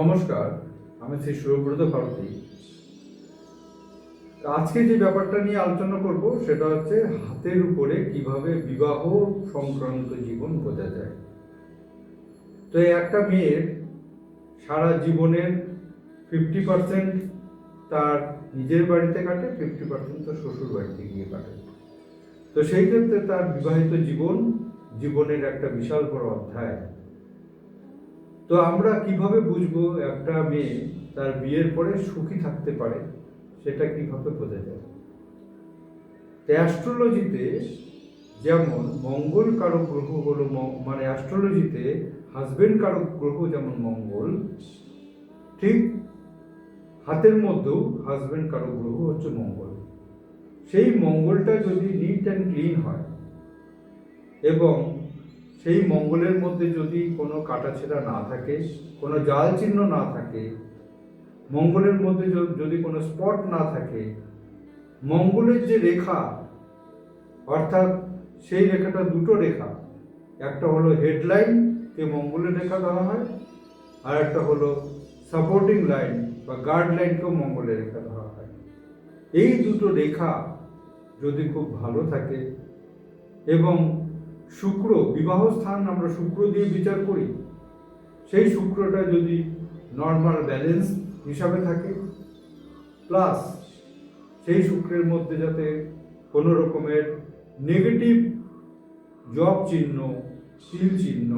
নমস্কার, আমি শ্রী সুরব্রত ভারতী। আজকে যে ব্যাপারটা নিয়ে আলোচনা করব, সেটা হচ্ছে হাতের উপরে কীভাবে বিবাহ সংক্রান্ত জীবন বোঝা যায়। তো একটা মেয়ের সারা জীবনের ফিফটি পার্সেন্ট তার নিজের বাড়িতে কাটে ফিফটি পার্সেন্ট তার শ্বশুর বাড়িতে গিয়ে কাটে। তো সেই ক্ষেত্রে তার বিবাহিত জীবন জীবনের একটা বিশাল বড় অধ্যায়। তো আমরা কীভাবে বুঝব একটা মেয়ে তার বিয়ের পরে সুখী থাকতে পারে? সেটা কীভাবে বোঝা যায়? অ্যাস্ট্রোলজিতে যেমন মঙ্গল কারক গ্রহ হলো মানে অ্যাস্ট্রোলজিতে হাজবেন্ড কারক গ্রহ যেমন মঙ্গল, ঠিক হাতের মধ্যেও হাজবেন্ড কারক গ্রহ হচ্ছে মঙ্গল। সেই মঙ্গলটা যদি নিট অ্যান্ড ক্লিন হয়, এবং সেই মঙ্গলের মধ্যে যদি কোনো কাটাছেঁড়া না থাকে, কোনো জাল চিহ্ন না থাকে, মঙ্গলের মধ্যে যদি কোনো স্পট না থাকে, মঙ্গলের যে রেখা, অর্থাৎ সেই রেখাটা দুটো রেখা, একটা হলো হেডলাইন কে মঙ্গলের রেখা ধরা হয়, আর একটা হলো সাপোর্টিং লাইন বা গার্ড লাইনকেও মঙ্গলের রেখা ধরা হয়। এই দুটো রেখা যদি খুব ভালো থাকে এবং শুক্র বিবাহ স্থান আমরা শুক্র দিয়ে বিচার করি। সেই শুক্রটা যদি নর্মাল ব্যালেন্স হিসাবে থাকে প্লাস সেই শুক্রের মধ্যে যাতে কোনো রকমের নেগেটিভ জব চিহ্ন, তিল চিহ্ন,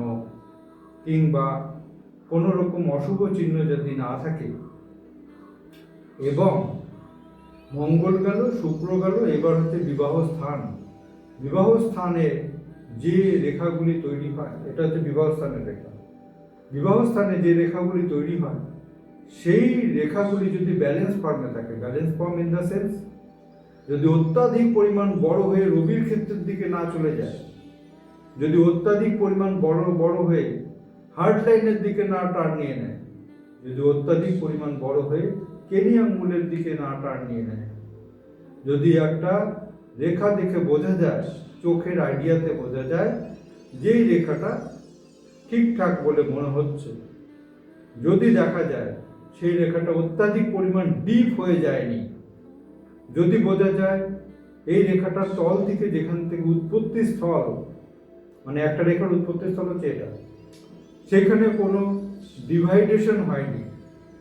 কিংবা কোনো রকম অশুভ চিহ্ন যদি না থাকে, এবং মঙ্গল গেল, শুক্র গেল, এবার হচ্ছে বিবাহ স্থান বিবাহ স্থানে যে রেখাগুলি তৈরি হয়, এটা হচ্ছে বিবাহ স্থানের রেখা। বিবাহ স্থানে যে রেখাগুলি তৈরি হয়, সেই রেখাগুলি যদি ব্যালেন্স ফর্মে থাকে balance form in the sense যদি অত্যাধিক পরিমাণ বড় হয়ে রবির ক্ষেত্রের দিকে না চলে যায়, যদি অত্যাধিক পরিমাণ বড় বড় হয়ে হার্ট লাইনের দিকে না টার্ন নিয়ে নেয়, যদি অত্যাধিক পরিমাণ বড় হয়ে কেনি আঙ্গুলের দিকে না টার্ন নিয়ে নেয়, যদি একটা রেখা দেখে বোঝা যায় চোখের আইডিয়াতে বোঝা যায় যেই রেখাটা ঠিকঠাক বলে মনে হচ্ছে। যদি দেখা যায় সেই রেখাটা অত্যাধিক পরিমাণ ডিপ হয়ে যায়নি, যদি বোঝা যায় এই রেখাটার তল থেকে যেখান থেকে উৎপত্তি স্থল মানে একটা রেখার উৎপত্তি স্থল হচ্ছে এটা, সেখানে কোনো ডিভাইডেশন হয়নি,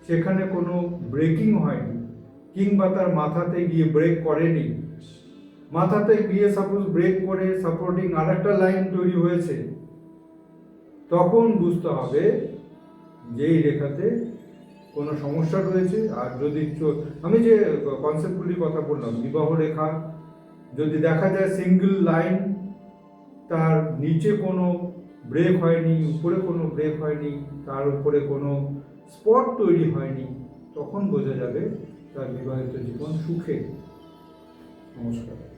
সেখানে কোনো ব্রেকিং হয়নি, কিংবা তার মাথাতে গিয়ে ব্রেক করেনি মাথাতে গিয়ে সাপোজ ব্রেক করে সাপোর্টিং আর একটা লাইন তৈরি হয়েছে, তখন বুঝতে হবে যে এই রেখাতে কোনো সমস্যা রয়েছে। আর যদি আমি যে কনসেপ্টগুলির কথা বললাম, বিবাহ রেখা, যদি দেখা যায় সিঙ্গেল লাইন তার নিচে কোনো ব্রেক হয়নি, উপরে কোনো ব্রেক হয়নি, তার উপরে কোনো স্পট তৈরি হয়নি, তখন বোঝা যাবে তার বিবাহিত জীবন সুখে। নমস্কার।